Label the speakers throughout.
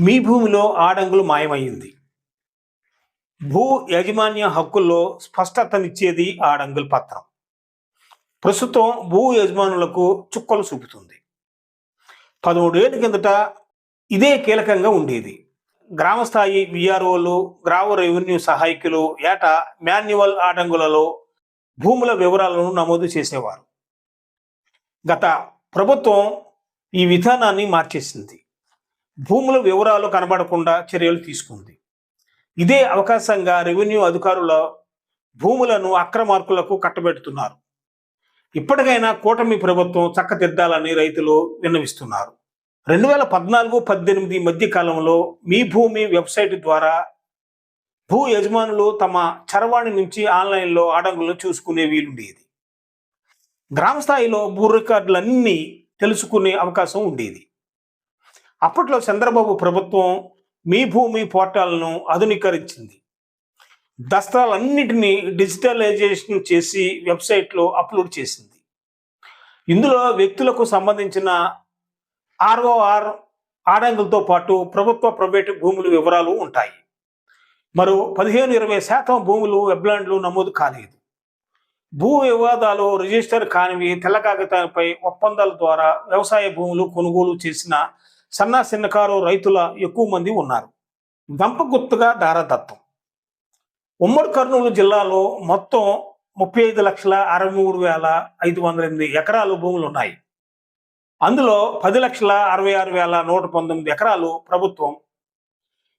Speaker 1: మీ భూమిలో ఆడంగులు మాయమైంది భూ యాజమాన్య హక్కుల్లో స్పష్టతనిచ్చేది ఆడంగుల పత్రం. ప్రస్తుతం భూ యజమానులకు చుక్కలు చూపుతుంది. పదమూడేళ్ళ కిందట ఇదే కీలకంగా ఉండేది. గ్రామస్థాయి విఆర్ఓలు గ్రామ రెవెన్యూ సహాయకులు ఏటా మాన్యువల్ ఆడంగులలో భూముల వివరాలను నమోదు చేసేవారు. గత ప్రభుత్వం ఈ విధానాన్ని మార్చేసింది. భూముల వివరాలు కనబడకుండా చర్యలు తీసుకుంది. ఇదే అవకాశంగా రెవెన్యూ అధికారుల భూములను అక్రమార్కులకు కట్టబెడుతున్నారు. ఇప్పటికైనా కూటమి ప్రభుత్వం చక్కదిద్దాలని రైతులు విన్నవిస్తున్నారు. రెండు వేల పద్నాలుగు పద్దెనిమిది మధ్య కాలంలో మీ భూమి వెబ్సైట్ ద్వారా భూ యజమానులు తమ చరవాణి నుంచి ఆన్లైన్లో ఆడంగులను చూసుకునే వీలుండేది. గ్రామ స్థాయిలో భూ రికార్డులన్నీ తెలుసుకునే అవకాశం ఉండేది. అప్పట్లో చంద్రబాబు ప్రభుత్వం మీ భూమి పోర్టల్ను ఆధునీకరించింది. దస్త్రాలన్నింటినీ డిజిటలైజేషన్ చేసి వెబ్సైట్లో అప్లోడ్ చేసింది. ఇందులో వ్యక్తులకు సంబంధించిన ఆర్ఓఆర్ ఆడంగులతో పాటు ప్రభుత్వ ప్రైవేటు భూముల వివరాలు ఉంటాయి. మరో పదిహేను ఇరవై శాతం భూములు వెబ్లాండ్లు నమోదు కాలేదు. భూ వివాదాలు రిజిస్టర్ కానివి తెల్ల కాగితాలపై ఒప్పందాల ద్వారా వ్యవసాయ భూములు కొనుగోలు చేసిన సన్న చిన్నకారు రైతుల ఎక్కువ మంది ఉన్నారు. గంప గుర్తుగా దారదత్తం ఉమ్మడి కర్నూలు జిల్లాలో మొత్తం ముప్పై ఐదు లక్షల అరవై మూడు వేల ఐదు వందల ఎనిమిది ఎకరాలు భూములు ఉన్నాయి. అందులో పది లక్షల అరవై ఆరు వేల నూట పంతొమ్మిది ఎకరాలు ప్రభుత్వం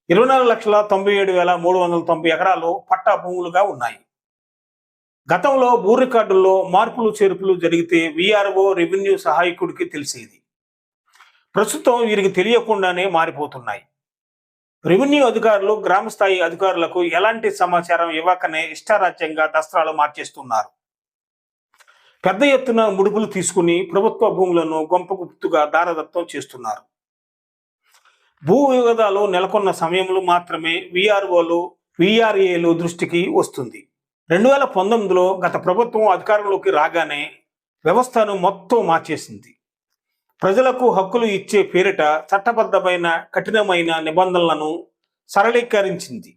Speaker 1: ఇరవై నాలుగు లక్షల తొంభై ఏడు వేల మూడు వందల తొంభై ఎకరాలు పట్టా భూములుగా ఉన్నాయి. గతంలో భూ రికార్డుల్లో మార్పులు చేర్పులు జరిగితే విఆర్ఓ రెవెన్యూ సహాయకుడికి తెలిసేది. ప్రస్తుతం వీరికి తెలియకుండానే మారిపోతున్నాయి. రెవెన్యూ అధికారులు గ్రామ స్థాయి అధికారులకు ఎలాంటి సమాచారం ఇవ్వకనే ఇష్టారాజ్యంగా దస్త్రాలు మార్చేస్తున్నారు. పెద్ద ఎత్తున ముడుపులు తీసుకుని ప్రభుత్వ భూములను గొంపగుప్తుగా దారదత్తం చేస్తున్నారు. భూ వివాదాలు నెలకొన్న సమయంలో మాత్రమే విఆర్ఓలు విఆర్ఏలు దృష్టికి వస్తుంది. రెండు వేల పంతొమ్మిదిలో గత ప్రభుత్వం అధికారంలోకి రాగానే వ్యవస్థను మొత్తం మార్చేసింది. ప్రజలకు హక్కులు ఇచ్చే పేరిట చట్టబద్ధమైన కఠినమైన నిబంధనలను సరళీకరించింది.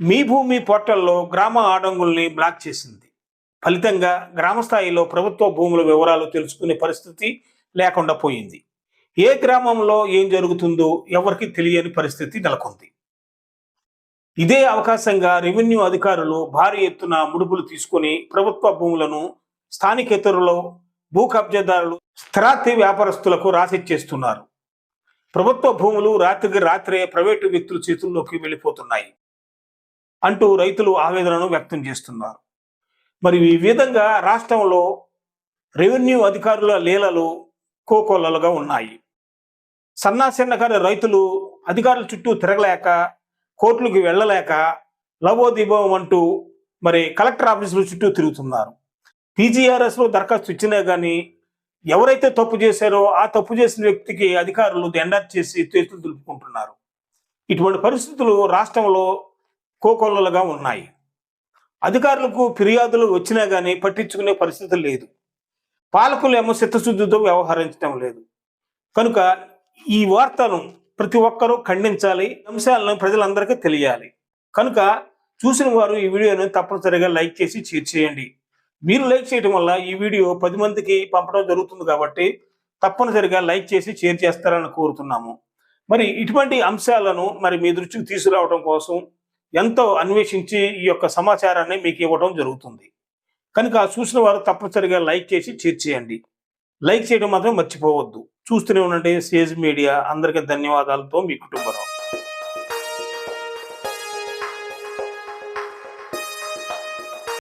Speaker 1: మీ భూమి పోర్టల్లో గ్రామ ఆడంగుల్ని బ్లాక్ చేసింది. ఫలితంగా గ్రామ స్థాయిలో ప్రభుత్వ భూముల వివరాలు తెలుసుకునే పరిస్థితి లేకుండా పోయింది. ఏ గ్రామంలో ఏం జరుగుతుందో ఎవరికి తెలియని పరిస్థితి నెలకొంది. ఇదే అవకాశంగా రెవెన్యూ అధికారులు భారీ ఎత్తున ముడుపులు తీసుకొని ప్రభుత్వ భూములను స్థానికేతరులు భూ కబ్జాదారులు స్థిరాస్తి వ్యాపారస్తులకు రాసిచ్చేస్తున్నారు. ప్రభుత్వ భూములు రాత్రికి రాత్రే ప్రైవేటు వ్యక్తుల చేతుల్లోకి వెళ్ళిపోతున్నాయి అంటూ రైతులు ఆవేదనను వ్యక్తం చేస్తున్నారు. మరి ఈ విధంగా రాష్ట్రంలో రెవెన్యూ అధికారుల లీలలు కోకోలలుగా ఉన్నాయి. సన్నా రైతులు అధికారుల చుట్టూ తిరగలేక కోర్టులకు వెళ్ళలేక లవోదీభవం అంటూ మరి కలెక్టర్ ఆఫీసుల చుట్టూ తిరుగుతున్నారు. పీజీఆర్ఎస్లో దరఖాస్తు ఇచ్చినా కానీ ఎవరైతే తప్పు చేశారో ఆ తప్పు చేసిన వ్యక్తికి అధికారులు దెండా చేసి చేతులు దులుపుకుంటున్నారు ఇటువంటి పరిస్థితులు రాష్ట్రంలో కోకొల్లలుగా ఉన్నాయి. అధికారులకు ఫిర్యాదులు వచ్చినా కానీ పట్టించుకునే పరిస్థితి లేదు. పాలకులు ఏమో చిత్తశుద్ధితో వ్యవహరించడం లేదు. కనుక ఈ వార్తను ప్రతి ఒక్కరూ ఖండించాలి. అంశాలను ప్రజలందరికీ తెలియాలి. కనుక చూసిన వారు ఈ వీడియోను తప్పనిసరిగా లైక్ చేసి షేర్ చేయండి. మీరు లైక్ చేయడం వల్ల ఈ వీడియో పది మందికి పంపడం జరుగుతుంది కాబట్టి తప్పనిసరిగా లైక్ చేసి షేర్ చేస్తారని కోరుతున్నాము. మరి ఇటువంటి అంశాలను మరి మీ దృష్టికి తీసుకురావడం కోసం ఎంతో అన్వేషించి ఈ యొక్క సమాచారాన్ని మీకు ఇవ్వడం జరుగుతుంది. కనుక చూసిన వారు తప్పనిసరిగా లైక్ చేసి షేర్ చేయండి. లైక్ చేయడం మాత్రం మర్చిపోవద్దు. చూస్తూనే ఉండండి. Sage Media. అందరికీ ధన్యవాదాలతో మీ కుటుంబరావు.